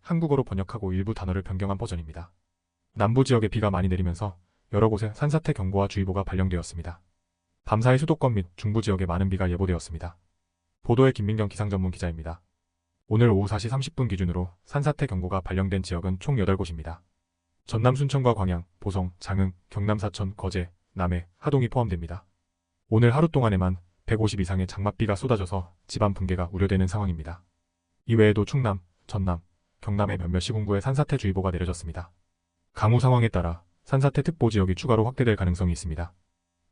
한국어로 번역하고 일부 단어를 변경한 버전입니다. 남부 지역에 비가 많이 내리면서 여러 곳에 산사태 경보와 주의보가 발령되었습니다. 밤사이 수도권 및 중부 지역에 많은 비가 예보되었습니다. 보도의 김민경 기상전문 기자입니다. 오늘 오후 4시 30분 기준으로 산사태 경보가 발령된 지역은 총 8곳입니다. 전남 순천과 광양, 보성, 장흥, 경남 사천, 거제, 남해, 하동이 포함됩니다. 오늘 하루 동안에만 150 이상의 장맛비가 쏟아져서 집안 붕괴가 우려되는 상황입니다. 이외에도 충남, 전남, 경남의 몇몇 시군구에 산사태 주의보가 내려졌습니다. 강우 상황에 따라 산사태 특보 지역이 추가로 확대될 가능성이 있습니다.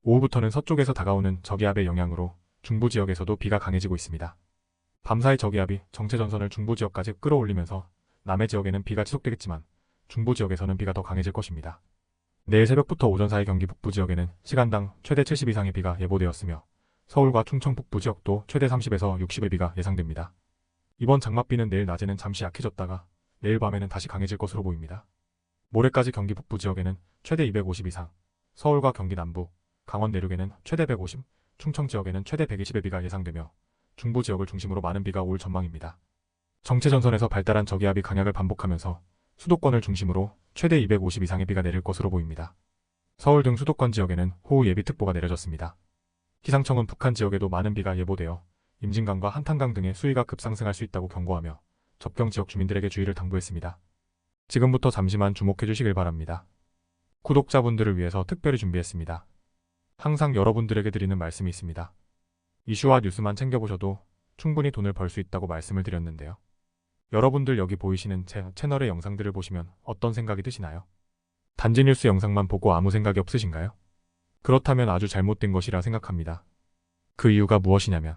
오후부터는 서쪽에서 다가오는 저기압의 영향으로 중부 지역에서도 비가 강해지고 있습니다. 밤사이 저기압이 정체전선을 중부 지역까지 끌어올리면서 남해 지역에는 비가 지속되겠지만 중부 지역에서는 비가 더 강해질 것입니다. 내일 새벽부터 오전 사이 경기 북부 지역에는 시간당 최대 70 이상의 비가 예보되었으며 서울과 충청 북부 지역도 최대 30에서 60의 비가 예상됩니다. 이번 장맛비는 내일 낮에는 잠시 약해졌다가 내일 밤에는 다시 강해질 것으로 보입니다. 모레까지 경기 북부 지역에는 최대 250 이상, 서울과 경기 남부, 강원 내륙에는 최대 150, 충청 지역에는 최대 120의 비가 예상되며 중부 지역을 중심으로 많은 비가 올 전망입니다. 정체전선에서 발달한 저기압이 강약을 반복하면서 수도권을 중심으로 최대 250 이상의 비가 내릴 것으로 보입니다. 서울 등 수도권 지역에는 호우 예비특보가 내려졌습니다. 기상청은 북한 지역에도 많은 비가 예보되어 임진강과 한탄강 등의 수위가 급상승할 수 있다고 경고하며 접경 지역 주민들에게 주의를 당부했습니다. 지금부터 잠시만 주목해 주시길 바랍니다. 구독자분들을 위해서 특별히 준비했습니다. 항상 여러분들에게 드리는 말씀이 있습니다. 이슈와 뉴스만 챙겨보셔도 충분히 돈을 벌 수 있다고 말씀을 드렸는데요. 여러분들 여기 보이시는 제 채널의 영상들을 보시면 어떤 생각이 드시나요? 단지 뉴스 영상만 보고 아무 생각이 없으신가요? 그렇다면 아주 잘못된 것이라 생각합니다. 그 이유가 무엇이냐면